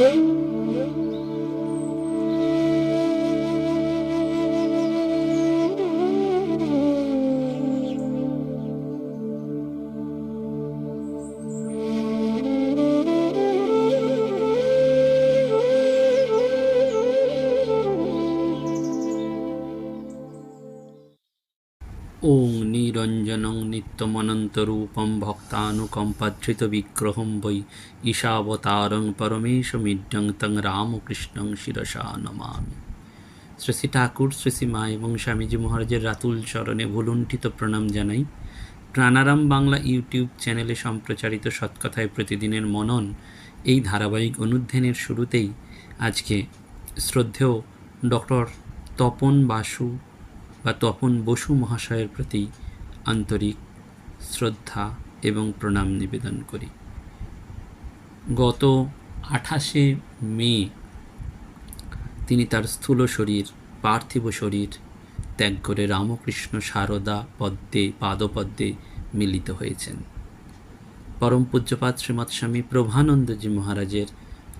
Música নিরঞ্জনং নিত্যমনন্তরূপং ভক্তানুকম্পাধৃতবিগ্রহম বৈ ঈশাবতারং পরমেশ মিড্যং তং রামকৃষ্ণং শিরসা নমামি। শ্রী শ্রী ঠাকুর, শ্রী শ্রীমা এবং স্বামীজি মহারাজের রাতুল চরণে ভুলুণ্ঠিত প্রণাম জানাই। প্রাণারাম বাংলা ইউটিউব চ্যানেলে সম্প্রচারিত সৎকথায় প্রতিদিনের মনন এই ধারাবাহিক অনুধ্যানের শুরুতেই আজকে শ্রদ্ধেয় ডক্টর তপন বাসু বা তপন বসু মহাশয়ের প্রতি আন্তরিক শ্রদ্ধা এবং প্রণাম নিবেদন করি। গত আঠাশে মে তিনি তার স্থূল শরীর, পার্থিব শরীর ত্যাগ করে রামকৃষ্ণ সারদা পদ্মে, পাদপদ্মে মিলিত হয়েছেন। পরম পূজ্যপাত শ্রীমৎ স্বামী প্রভানন্দজি মহারাজের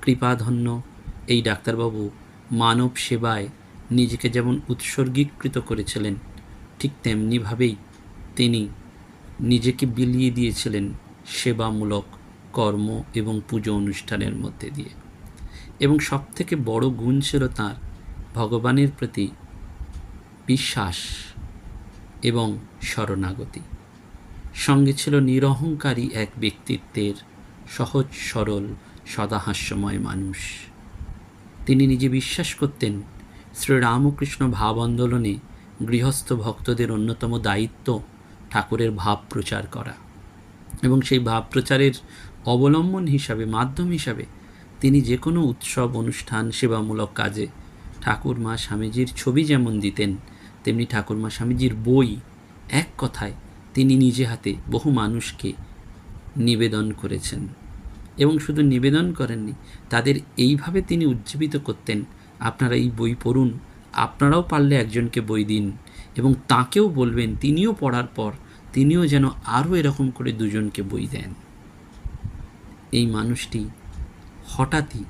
কৃপাধন্য এই ডাক্তারবাবু মানব সেবায় নিজেকে যেমন উৎসর্গীকৃত করেছিলেন, ঠিক তেমনিভাবেই তিনি নিজেকে বিলিয়ে দিয়েছিলেন সেবামূলক কর্ম এবং পুজো অনুষ্ঠানের মধ্যে দিয়ে। এবং সবথেকে বড় গুণ ছিল তাঁর ভগবানের প্রতি বিশ্বাস এবং শরণাগতি। সঙ্গে ছিল নিরহংকারী এক ব্যক্তিত্বের সহজ, সরল, সদাহাস্যময় মানুষ। তিনি নিজে বিশ্বাস করতেন, শ্রীরামকৃষ্ণ ভাব আন্দোলনে গৃহস্থ ভক্তদের অন্যতম দায়িত্ব ঠাকুরের ভাব প্রচার করা। এবং সেই ভাব প্রচারের অবলম্বন হিসাবে, মাধ্যম হিসাবে তিনি যে কোনো উৎসব, অনুষ্ঠান, সেবামূলক কাজে ঠাকুর মা স্বামীজির ছবি যেমন দিতেন, তেমনি ঠাকুর মা স্বামীজির বই এক কথায় তিনি নিজে হাতে বহু মানুষকে নিবেদন করেছেন। এবং শুধু নিবেদন করেননি, তাদের এইভাবে তিনি উজ্জীবিত করতেন, আপনারা এই বই পড়ুন, আপনারাও পারলে একজনকে বই দিন। এবং তাকেও বলবেন, তিনিও পড়ার পর তিনিও যেন আরও এরকম করে দুজনকে বই দেন। এই মানুষটি হঠাৎই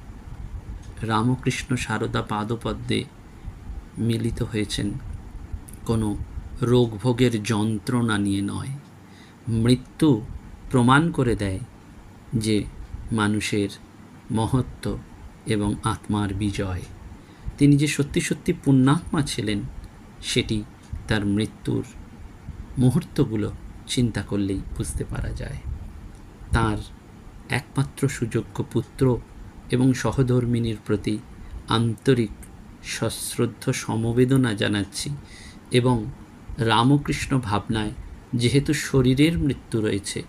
রামকৃষ্ণ সারদা পাদপদ্মে মিলিত হয়েছেন। কোনো রোগভোগের যন্ত্রণা নিয়ে নয়। মৃত্যু প্রমাণ করে দেয় যে মানুষের মহত্ব এবং আত্মার বিজয়। তিনি যে সত্যি সত্যি পুণ্যাত্মা ছিলেন, সেটি তার মৃত্যুর মুহূর্তগুলো চিন্তা করলেই বুঝতে পারা যায়। তার একমাত্র সুযোগ্য পুত্র এবং সহধর্মিনীর প্রতি আন্তরিক সশ্রদ্ধ সমবেদনা জানাচ্ছি এবং রামকৃষ্ণ ভাবনায় যেহেতু শরীরের মৃত্যু রয়েছে,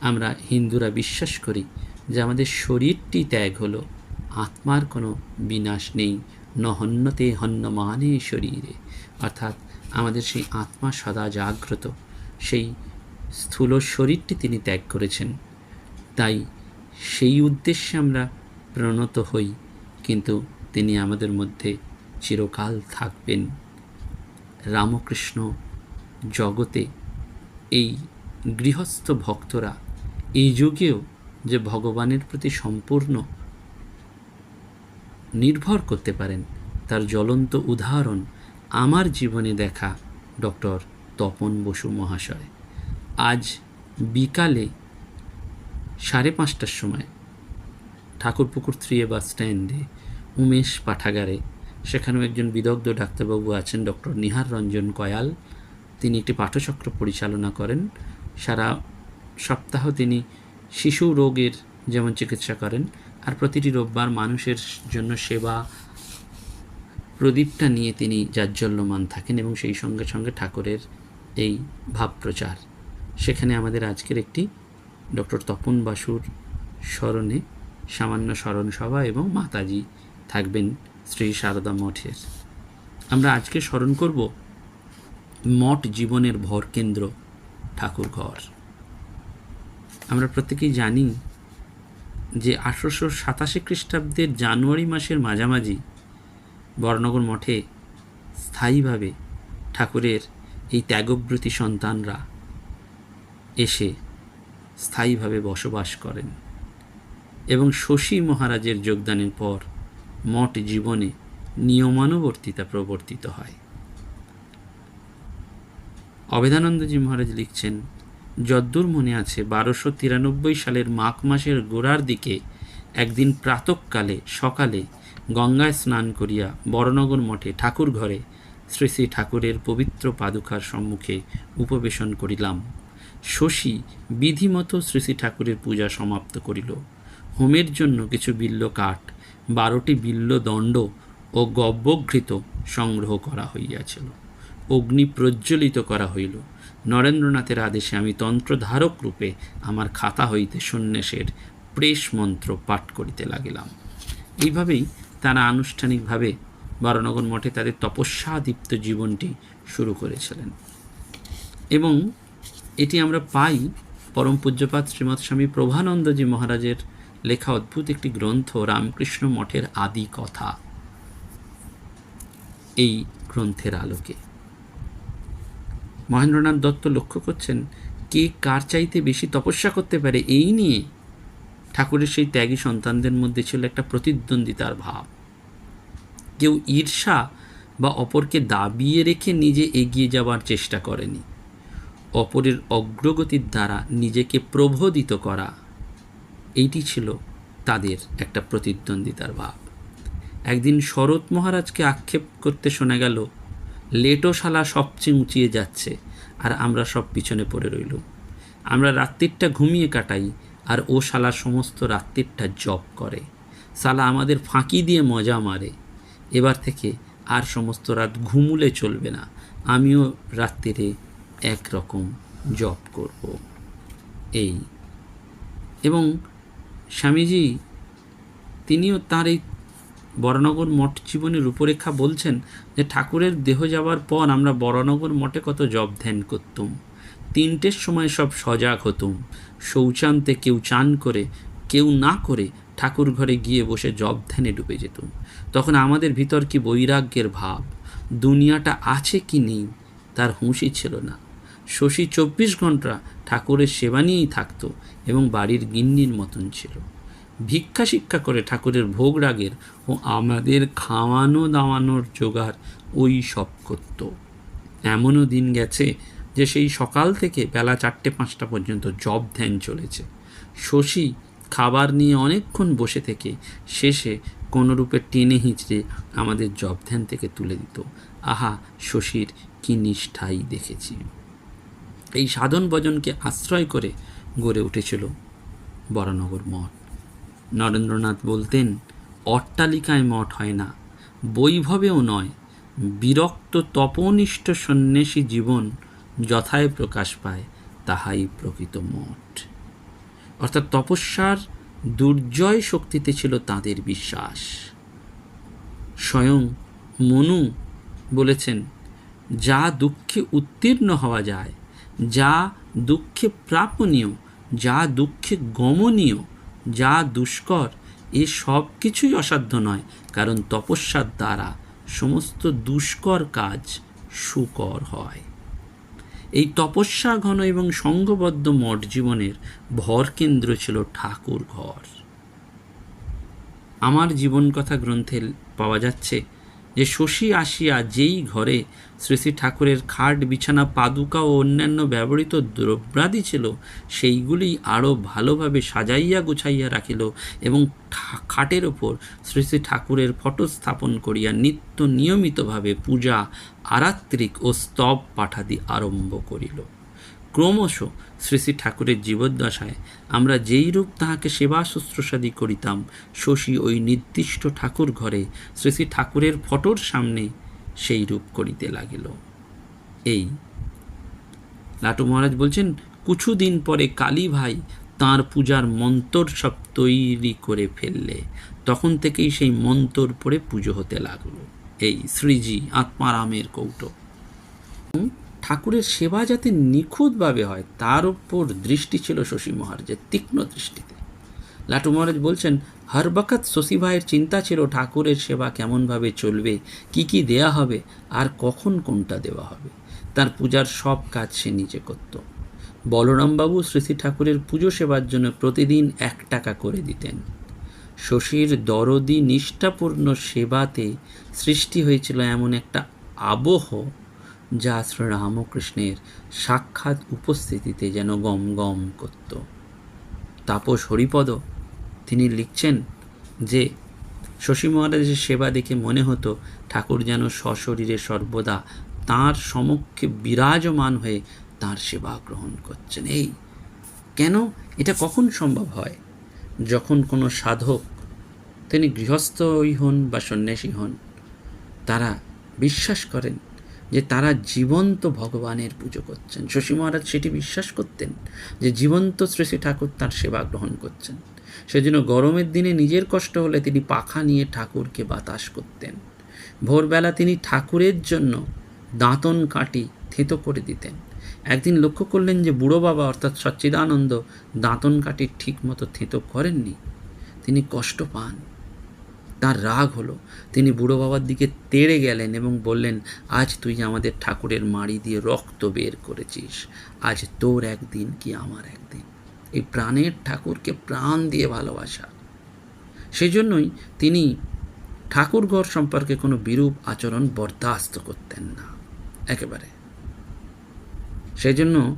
আমরা হিন্দুরা বিশ্বাস করি যে আমাদের শরীরটি ত্যাগ হলো, আত্মার কোনো বিনাশ নেই নহন্যতে হন্যমানে শরীরে। অর্থাৎ আমাদের সেই আত্মা সদা জাগ্রত। সেই স্থূল শরীরটি তিনি ত্যাগ করেছেন। তাই সেই উদ্দেশ্যে আমরা প্রণত হই, কিন্তু তিনি আমাদের মধ্যে চিরকাল থাকবেন। রামকৃষ্ণ জগতে এই গৃহস্থ ভক্তরা, এই যুগেও যে ভগবানের প্রতি সম্পূর্ণ নির্ভর করতে পারেন, তার জ্বলন্ত উদাহরণ আমার জীবনে দেখা ডক্টর তপন বসু মহাশয়। আজ বিকালে সাড়ে পাঁচটার সময় ঠাকুরপুকুর থ্রি এ বাস স্ট্যান্ডে উমেশ পাঠাগারে সেখানেও একজন বিদগ্ধ ডাক্তারবাবু আছেন ডক্টর নিহার রঞ্জন কয়াল। তিনি একটি পাঠচক্র পরিচালনা করেন। সারা সপ্তাহ তিনি শিশু রোগের যেমন চিকিৎসা করেন, আর প্রতিটি রোববার মানুষের জন্য সেবা প্রদীপটা নিয়ে তিনি জাজ্জল্যমান থাকেন এবং সেই সঙ্গে সঙ্গে ঠাকুরের এই ভাব প্রচার। সেখানে আমাদের আজকের একটি ডক্টর তপন বাসুর স্মরণে সামান্য স্মরণ সভা এবং মাতাজি থাকবেন শ্রী সারদা মঠের। আমরা আজকে স্মরণ করব মঠ জীবনের ভরকেন্দ্র ঠাকুরঘর আমরা প্রত্যেকেই জানি যে আঠারোশো সাতাশি খ্রিস্টাব্দের জানুয়ারি মাসের মাঝামাঝি বর্ণগর মঠে স্থায়ীভাবে ঠাকুরের এই ত্যাগব্রতী সন্তানরা এসে স্থায়ীভাবে বসবাস করেন এবং শশী মহারাজের যোগদানের পর মঠ জীবনে নিয়মানুবর্তিতা প্রবর্তিত হয়। অবেদানন্দজি মহারাজ লিখছেন, যদ্দূর মনে আছে বারোশো তিরানব্বই সালের মাঘ মাসের গোড়ার দিকে একদিন প্রাতকালে সকালে গঙ্গায় স্নান করিয়া বড়নগর মঠে ঠাকুর ঘরে শ্রী শ্রী ঠাকুরের পবিত্র পাদুকার সম্মুখে উপবেশন করিলাম। শশী বিধিমতো শ্রী শ্রী ঠাকুরের পূজা সমাপ্ত করিল। হোমের জন্য কিছু বিল্ল কাঠ, বারোটি বিল্ল দণ্ড ও গব্যঘৃত সংগ্রহ করা হইয়াছিল। অগ্নি প্রজ্বলিত করা হইল। নরেন্দ্রনাথের আদেশে আমি তন্ত্রধারক রূপে আমার খাতা হইতে সন্ন্যাসের প্রেস মন্ত্র পাঠ করিতে লাগিলাম। এইভাবেই তারা আনুষ্ঠানিকভাবে বারনগর মঠে তাদের তপস্যাদীপ্ত জীবনটি শুরু করেছিলেন। এবং এটি আমরা পাই পরম পূজ্যপাত শ্রীমৎ স্বামী প্রভানন্দজি মহারাজের লেখা অদ্ভুত একটি গ্রন্থ, রামকৃষ্ণ মঠের আদি কথা। এই গ্রন্থের আলোকে। মহেন্দ্রনাথ দত্ত লক্ষ্য করছেন, কে কার চাইতে বেশি তপস্যা করতে পারে এই নিয়ে ঠাকুরের সেই ত্যাগী সন্তানদের মধ্যে ছিল একটা প্রতিদ্বন্দ্বিতার ভাব। কেউ ঈর্ষা বা অপরকে দাবিয়ে রেখে নিজে এগিয়ে যাওয়ার চেষ্টা করেনি। অপরের অগ্রগতির দ্বারা নিজেকে প্রবোধিত করা, এইটি ছিল তাদের একটা প্রতিদ্বন্দ্বিতার ভাব। একদিন শরৎ মহারাজকে আক্ষেপ করতে শোনা গেল, লেটোশালা সবচেয়ে উঁচিয়ে যাচ্ছে, আর আমরা সব পিছনে পড়ে রইল আমরা রাত্রিরটা ঘুমিয়ে কাটাই আর ও শালা সমস্ত রাত্রিরটা জব করে। শালা আমাদের ফাঁকি দিয়ে মজা মারে। এবার থেকে আর সমস্ত রাত ঘুমুলে চলবে না। আমিও রাত্রিরে একরকম জব করব। এই। এবং স্বামীজি, তিনিও তার এই বড়নগর মঠ জীবনের রূপরেখা বলছেন যে, ঠাকুরের দেহ যাওয়ার পর আমরা বড়নগর মঠে কত জব ধ্যান করতুম। তিনটের সময় সব সজাগ হতুম। শৌচান্তে কেউ চান করে, কেউ না করে ঠাকুর ঘরে গিয়ে বসে জব ধ্যানে ডুবে যেতুম। তখন আমাদের ভিতর কি বৈরাগ্যের ভাব? দুনিয়াটা আছে কি নেই? তার হুঁশই ছিল না। শশী চব্বিশ ঘণ্টা ঠাকুরের সেবা নিয়েই থাকতো এবং বাড়ির গিন্নির মতন ছিল। ভিক্ষা শিক্ষা করে ঠাকুরের ভোগ রাগের ও আমাদের খাওয়ানো দাওয়ানোর জোগাড় ওই সব করত। এমনও দিন গেছে যে সেই সকাল থেকে বেলা চারটে পাঁচটা পর্যন্ত জব ধ্যান চলেছে। শশী খাবার নিয়ে অনেকক্ষণ বসে থেকে শেষে কোনোরূপে টেনে হিঁচড়ে আমাদের জব ধ্যান থেকে তুলে দিত। আহা, শশীর কি নিষ্ঠাই দেখেছি। এই সাধন ভজনকে আশ্রয় করে গড়ে উঠেছিল বরানগর মঠ। নরেন্দ্রনাথ বলতেন, অট্টালিকায় মঠ হয় না, বৈভবেও নয়। বিরক্ত তপনিষ্ঠ সন্ন্যাসী জীবন যথায় প্রকাশ পায়, তাহাই প্রকৃত মঠ। অর্থাৎ তপস্যার দুর্জয় শক্তিতে ছিল তাদের বিশ্বাস। স্বয়ং মনু বলেছেন, যা দুঃখে উত্তীর্ণ হওয়া যায়, যা দুঃখে প্রাপনীয় যা দুঃখে গমনীয়, যা দুষ্কর, এ সব কিছুই অসাধ্য নয়, কারণ তপস্যার দ্বারা সমস্ত দুষ্কর কাজ সুকর হয়। তপস্যা ঘন এবং সঙ্গবদ্ধ মঠ জীবনের ভর কেন্দ্র ছিল ঠাকুর ঘর। আমার জীবন কথা গ্রন্থে পাওয়া যাচ্ছে যে শশী আসিয়া যেই ঘরে শ্রী শ্রী ঠাকুরের খাট, বিছানা, পাদুকা ও অন্যান্য ব্যবহৃত দ্রব্যাদি ছিল, সেইগুলি আরও ভালোভাবে সাজাইয়া গুছাইয়া রাখিল এবং খাটের ওপর শ্রী শ্রী ঠাকুরের ফটো স্থাপন করিয়া নিত্য নিয়মিতভাবে পূজা, আরাত্রিক ও স্তব পাঠাদি আরম্ভ করিল। ক্রমশ শ্রী শ্রী ঠাকুরের জীবদ্দশায় আমরা যেই রূপ তাহাকে সেবা শুশ্রূষাদি করিতাম, শশী ওই নির্দিষ্ট ঠাকুর ঘরে শ্রী শ্রী ঠাকুরের ফটোর সামনে সেই রূপ করিতে লাগিল। এই লাটু মহারাজ বলছেন কিছুদিন পরে কালী ভাই তাঁর পূজার মন্তর সব তৈরি করে ফেললে, তখন থেকেই সেই মন্তর পড়ে পুজো হতে লাগল। এই শ্রীজি আত্মারামের কৌটো ঠাকুরের সেবা যাতে নিখুঁতভাবে হয়, তার উপর দৃষ্টি ছিল শশী মহারাজের তীক্ষ্ণ দৃষ্টিতে। লাটু মহারাজ বলছেন, হর বখত শশী ভাইয়ের চিন্তা ছিল ঠাকুরের সেবা কেমনভাবে চলবে, কি কি দেয়া হবে, আর কখন কোনটা দেওয়া হবে? তার পূজার সব কাজ সে নিজে করত। বলরামবাবু শ্রী শ্রী ঠাকুরের পুজো সেবার জন্য প্রতিদিন এক টাকা করে দিতেন। শশীর দরদি নিষ্ঠাপূর্ণ সেবাতে সৃষ্টি হয়েছিল এমন একটা আবহ যা শ্রী রামকৃষ্ণের সাক্ষাৎ উপস্থিতিতে যেন গম গম করত। তাপস হরিপদ তিনি লিখছেন যে, শশী মহারাজের সেবা দেখে মনে হতো ঠাকুর যেন সশরীরে সর্বদা তার সমক্ষে বিরাজমান হয়ে তার সেবা গ্রহণ করছেন। এই কেন? এটা কখন সম্ভব হয়? যখন কোনো সাধক, তিনি গৃহস্থই হন বা সন্ন্যাসী হন, তারা বিশ্বাস করেন যে তারা জীবন্ত ভগবানের পুজো করছেন। শশী মহারাজ সেটি বিশ্বাস করতেন যে জীবন্ত শ্রী শ্রী ঠাকুর তার সেবা গ্রহণ করছেন। সেজন্য গরমের দিনে নিজের কষ্ট হলে তিনি পাখা নিয়ে ঠাকুরকে বাতাস করতেন। ভোরবেলা তিনি ঠাকুরের জন্য দাঁতন কাটি থেতো করে দিতেন। একদিন লক্ষ্য করলেন যে বুড়ো বাবা অর্থাৎ সচ্চিদানন্দ দাঁতন কাটি ঠিক মতো থেতো করেননি। তিনি কষ্ট পান। তার রাগ হলো। তিনি বুড়ো বাবার দিকে তেড়ে গেলেন এবং বললেন, আজ তুই আমাদের ঠাকুরের মাড়ি দিয়ে রক্ত বের করেছিস। আজ তোর একদিন কি আমার একদিন? এই প্রাণের ঠাকুরকে প্রাণ দিয়ে ভালোবাসা। সেজন্যই তিনি ঠাকুরঘর সম্পর্কে কোনো বিরূপ আচরণ বরদাস্ত করতেন না। একেবারে। সেজন্য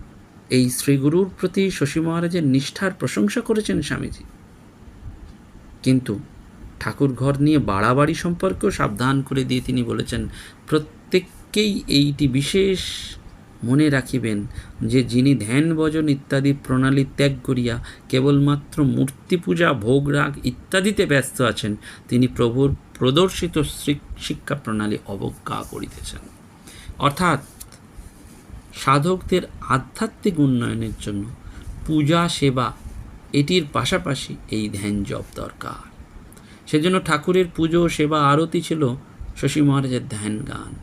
এই শ্রীগুরুর প্রতি শশী মহারাজের নিষ্ঠার প্রশংসা করেছেন স্বামীজি। কিন্তু ঠাকুর ঘর নিয়ে বাড়াবাড়ি সম্পর্কেও সাবধান করে দিয়ে তিনি বলেছেন, প্রত্যেককেই এইটি বিশেষ মনে রাখিবেন যে যিনি ধ্যান, ভজন ইত্যাদি প্রণালী ত্যাগ করিয়া কেবলমাত্র মূর্তি পূজা ভোগরাগ ইত্যাদিতে ব্যস্ত আছেন, তিনি প্রভুর প্রদর্শিত শিক্ষা প্রণালী অবজ্ঞা করিতেছেন। অর্থাৎ সাধকদের আধ্যাত্মিক উন্নয়নের জন্য পূজা, সেবা এটির পাশাপাশি এই ধ্যান জপ দরকার। সেজন্য ঠাকুরের পুজো, সেবা, আরতি ছিল শশী মহারাজের ধ্যান গান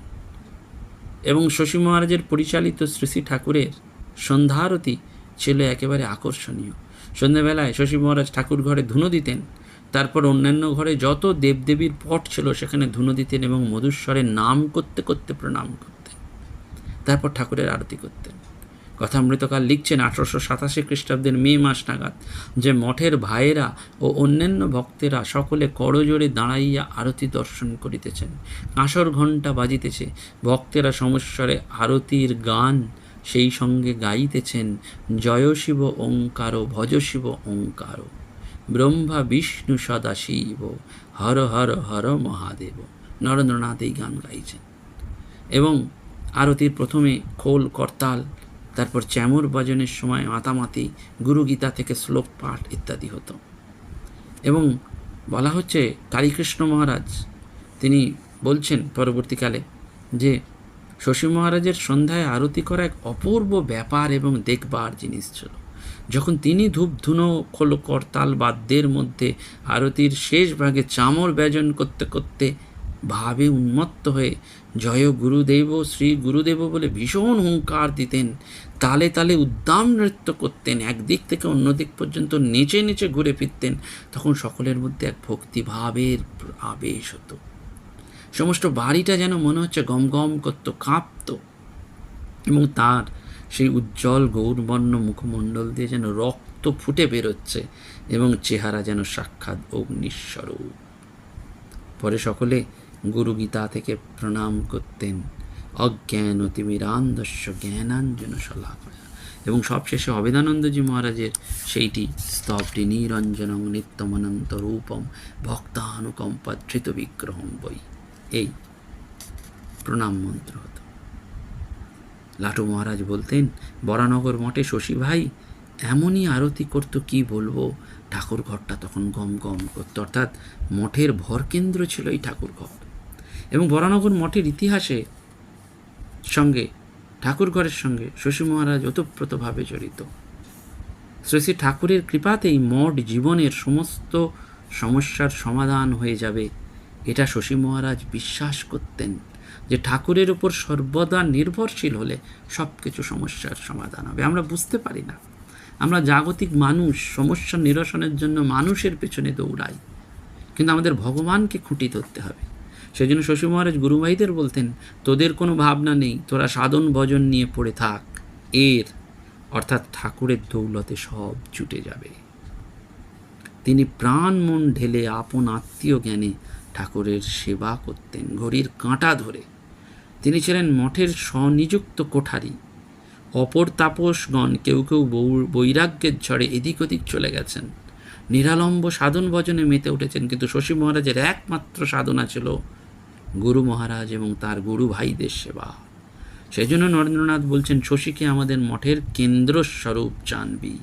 এবং শশী মহারাজের পরিচালিত শ্রী ঠাকুরের সন্ধ্যারতি ছিল একেবারে আকর্ষণীয়। সন্ধ্যাবেলায় শশী মহারাজ ঠাকুর ঘরে ধুনো দিতেন, তারপর অন্যান্য ঘরে যত দেবদেবীর পট ছিল সেখানে ধুনো দিতেন এবং মধুস্বরের নাম করতে করতে প্রণাম করতেন। তারপর ঠাকুরের আরতি করতেন। কথামৃতকাল লিখছেন আঠারোশো সাতাশি খ্রিস্টাব্দের মে মাস নাগাদ, যে মঠের ভাইয়েরা ও অন্যান্য ভক্তেরা সকলে করজোরে দাঁড়াইয়া আরতি দর্শন করিতেছেন। কাঁসর ঘণ্টা বাজিতেছে, ভক্তেরা সমস্বরে আরতির গান সেই সঙ্গে গাইতেছেন, জয় শিব ওঙ্কার, ভজ শিব ওঙ্কার। ব্রহ্মা, বিষ্ণু, সদা শিব, হর হর হর মহাদেব। নরেন্দ্রনাথ এই গান গাইছেন। এবং আরতির প্রথমে খোল, করতাল তারপর চ্যামর ভজনের সময় মাতামাতি, গুরুগীতা থেকে শ্লোক পাঠ ইত্যাদি হতো। এবং বলা হচ্ছে কালীকৃষ্ণ মহারাজ, তিনি বলছেন পরবর্তীকালে যে শশী মহারাজের সন্ধ্যায় আরতি করা এক অপূর্ব ব্যাপার এবং দেখবার জিনিস ছিল। যখন তিনি ধূপ, ধুনো খোল করতাল বাদ্যের মধ্যে আরতির শেষ ভাগে চামর ব্যজন করতে করতে ভাবে উন্মত্ত হয়ে জয় গুরুদেব, শ্রী গুরুদেব বলে ভীষণ হুঙ্কার দিতেন। তালে তালে উদ্দাম নৃত্য করতেন, একদিক থেকে অন্য দিক পর্যন্ত নেচে নেচে ঘুরে ফিরতেন। তখন সকলের মধ্যে এক ভক্তিভাবের আবেশ হতো। সমস্ত বাড়িটা যেন মনে হচ্ছে গম গম করতো, কাঁপত। এবং তার সেই উজ্জ্বল গৌরবর্ণ মুখমণ্ডল দিয়ে যেন রক্ত ফুটে বেরোচ্ছে এবং চেহারা যেন সাক্ষাৎ অগ্নিস্বরূপ। পরে সকলে গুরু গীতা থেকে প্রণাম করতেন। অজ্ঞান অতিমিরান্ধস্য জ্ঞানাঞ্জন শলাকয়া এবং সবশেষে অবেদানন্দজি মহারাজের সেইটি স্তবটি নিরঞ্জনং নিত্যমনন্ত রূপম ভক্তানুকম্পা ধৃত বিগ্রহম বই এই প্রণাম মন্ত্র হতো। লাটু মহারাজ বলতেন, বরানগর মঠে শশী ভাই, এমনই আরতি করতো কি বলব? ঠাকুর ঘরটা তখন গম গম করতো। অর্থাৎ মঠের ভরকেন্দ্র ছিল এই ঠাকুর ঘর এবং বরানগর মঠের ইতিহাসে সঙ্গে ঠাকুরঘরের সঙ্গে শশী মহারাজ ওতপ্রোতভাবে জড়িত। শ্রী শ্রী ঠাকুরের কৃপাতেই মঠ জীবনের সমস্ত সমস্যার সমাধান হয়ে যাবে। এটা শশী মহারাজ বিশ্বাস করতেন যে ঠাকুরের উপর সর্বদা নির্ভরশীল হলে সব কিছু সমস্যার সমাধান হবে। আমরা বুঝতে পারি না। আমরা জাগতিক মানুষ, সমস্যা নিরসনের জন্য মানুষের পেছনে দৌড়াই। কিন্তু আমাদের ভগবানকে খুঁটি ধরতে হবে। সেই জন্য শশী মহারাজ গুরুভাইদের বলতেন, তোদের কোনো ভাবনা নেই, তোরা সাধন ভজন নিয়ে পড়ে থাক। এর, অর্থাৎ ঠাকুরের দৌলতে সব জুটে যাবে। তিনি প্রাণ মন ঢেলে আপন আত্মীয় জ্ঞানে ঠাকুরের সেবা করতেন ঘড়ির কাঁটা ধরে। তিনি ছিলেন মঠের স্বনিযুক্ত কোঠারি। অপর তাপসগণ কেউ কেউ বৌ- বৈরাগ্যের ঝড়ে এদিক ওদিক চলে গেছেন। নিরালম্ব সাধন ভজনে মেতে উঠেছেন, কিন্তু শশী মহারাজের একমাত্র সাধনা ছিল গুরু মহারাজ এবং তার গুরু ভাইদের সেবা। সেই জন্য নরেন্দ্রনাথ বলছেন, শশীকে আমাদের মঠের কেন্দ্রস্বরূপ জানবি।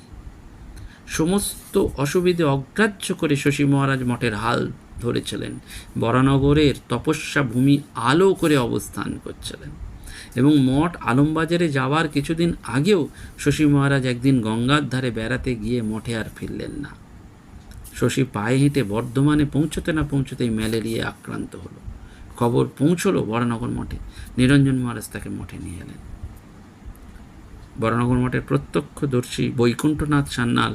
সমস্ত অসুবিধে অগ্রাহ্য করে শশী মহারাজ মঠের হাল ধরেছিলেন। বরানগরের তপস্যা ভূমি আলো করে অবস্থান করছিলেন এবং মঠ আলমবাজারে যাওয়ার কিছুদিন আগেও শশী মহারাজ একদিন গঙ্গার ধারে বেড়াতে গিয়ে মঠে আর ফিরলেন না। শশী পায়ে হেঁটে বর্ধমানে পৌঁছতে না পৌঁছতেই ম্যালেরিয়া আক্রান্ত হলো। খবর পৌঁছলো বরানগর মঠে। নিরঞ্জন মহারাজ তাকে মঠে নিয়ে এলেন। বরানগর মঠের প্রত্যক্ষদর্শী বৈকুণ্ঠনাথ সান্যাল,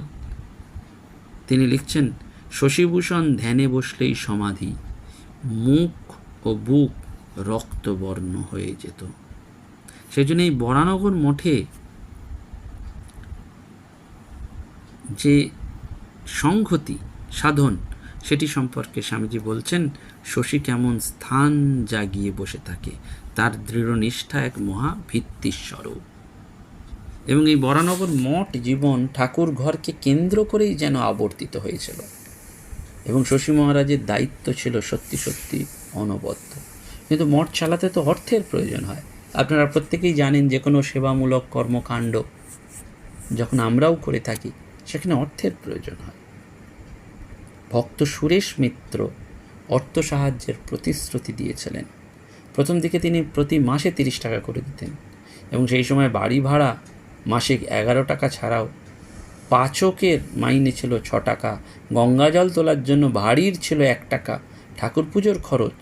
তিনি লিখছেন, শশীভূষণ ধ্যানে বসলেই সমাধি, মুখ ও বুক রক্তবর্ণ হয়ে যেত। সেই জন্য এই বরানগর মঠে যে সংহতি, সাধন, সেটি সম্পর্কে স্বামীজি বলছেন শশী কেমন স্থান জাগিয়ে বসে থাকে, তার দৃঢ় নিষ্ঠা এক মহা ভিত্তির স্বরূপ। এবং এই বরানগর মঠ জীবন ঠাকুর ঘরকে কেন্দ্র করেই যেন আবর্তিত হয়েছিল। এবং শশী মহারাজের দায়িত্ব ছিল সত্যি সত্যি অনবদ্য। কিন্তু মঠ চালাতে তো অর্থের প্রয়োজন হয়। আপনারা প্রত্যেকেই জানেন যে কোনো সেবামূলক কর্মকাণ্ড যখন আমরাও করে থাকি, সেখানে অর্থের প্রয়োজন হয়। ভক্ত সুরেশ মিত্র অর্থ সাহায্যের প্রতিশ্রুতি দিয়েছিলেন। প্রথম দিকে তিনি প্রতি মাসে তিরিশ টাকা করে দিতেন এবং সেই সময় বাড়ি ভাড়া মাসিক এগারো টাকা ছাড়াও পাচকের মাইনে ছিল ছ টাকা, গঙ্গা জল তোলার জন্য ভাড়ির ছিল এক টাকা, ঠাকুর পুজোর খরচ।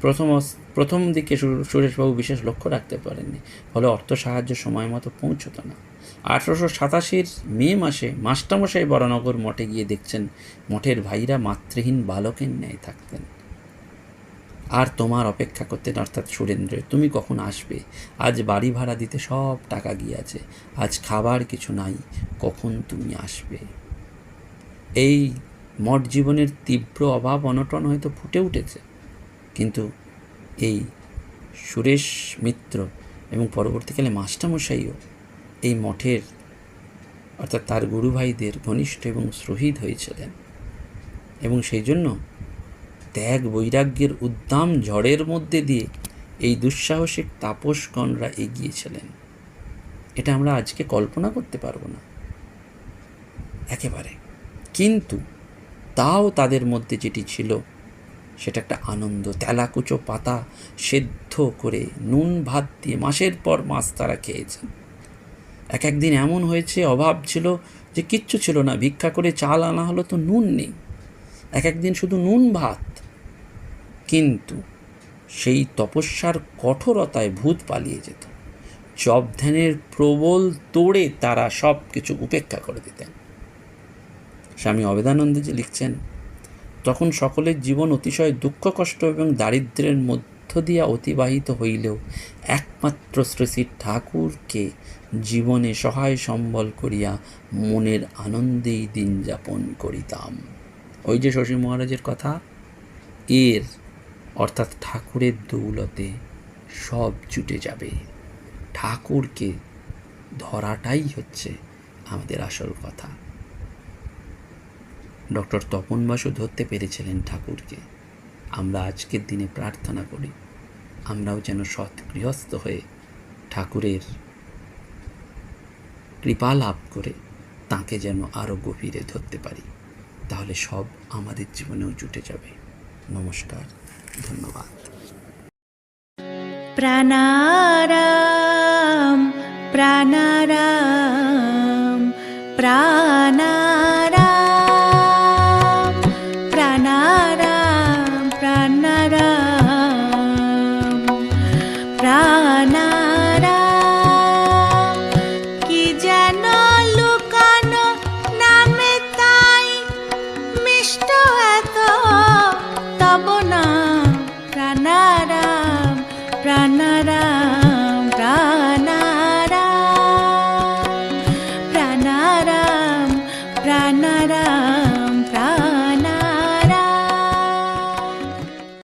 প্রথম প্রথম দিকে সুরেশবাবু বিশেষ লক্ষ্য রাখতে পারেননি, ফলে অর্থ সাহায্য সময় মতো পৌঁছতো না। আঠারোশো সাতাশির মে মাসে মাস্টারমশাই বরানগর মঠে গিয়ে দেখছেন মঠের ভাইরা মাতৃহীন বালকের ন্যায় থাকতেন। আর তোমার অপেক্ষা করতেন, অর্থাৎ সুরেন্দ্র, তুমি কখন আসবে? আজ বাড়ি ভাড়া দিতে সব টাকা গিয়েছে। আজ খাবার কিছু নাই, কখন তুমি আসবে? এই মঠ জীবনের তীব্র অভাব অনটন হয়তো ফুটে উঠেছে। কিন্তু এই সুরেশ মিত্র এবং পরবর্তীকালে মাস্টারমশাইও এই মঠের, অর্থাৎ তার গুরু ভাইদের ঘনিষ্ঠ এবং শহীদ হয়েছিলেন। এবং সেই জন্য ত্যাগ বৈরাগ্যের উদ্দাম ঝড়ের মধ্যে দিয়ে এই দুঃসাহসিক তাপসগণরা এগিয়েছিলেন। এটা আমরা আজকে কল্পনা করতে পারব না। একেবারে। কিন্তু তাও তাদের মধ্যে যেটি ছিল, সেটা একটা আনন্দ। তেলাকুচো পাতা সেদ্ধ করে নুন ভাত দিয়ে মাসের পর মাছ তারা খেয়েছেন। এক একদিন এমন হয়েছে, অভাব ছিল যে কিচ্ছু ছিল না। ভিক্ষা করে চাল আনা হলো তো নুন নেই। এক একদিন শুধু নুন ভাত। কিন্তু সেই তপস্যার কঠোরতায় ভূত পালিয়ে যেত। জব ধ্যানের প্রবল তোড়ে তারা সব কিছু উপেক্ষা করে দিতেন। স্বামী অবেদানন্দজি লিখছেন, তখন সকলের জীবন অতিশয় দুঃখ, কষ্ট এবং দারিদ্র্যের মধ্য দিয়া অতিবাহিত হইলেও একমাত্র শ্রী শ্রী ঠাকুরকে জীবনে সহায় সম্বল করিয়া মনের আনন্দেই দিন যাপন করিতাম। ওই যে শশী মহারাজের কথা, এর অর্থাৎ ঠাকুরের দৌলতে সব জুটে যাবে। ঠাকুরকে ধরাটাই হচ্ছে আমাদের আসল কথা। ডক্টর তপন বাসু ধরতে পেরেছিলেন ঠাকুরকে। আমরা আজকের দিনে প্রার্থনা করি, আমরাও যেন সৎ গৃহস্থ হয়ে ঠাকুরের কৃপা লাভ করে তাকে যেন আরও গভীরে ধরতে পারি, তাহলে সব আমাদের জীবনেও জুটে যাবে। নমস্কার, ধন্যবাদ। প্রাণারাম প্রাণারাম প্রাণারাম।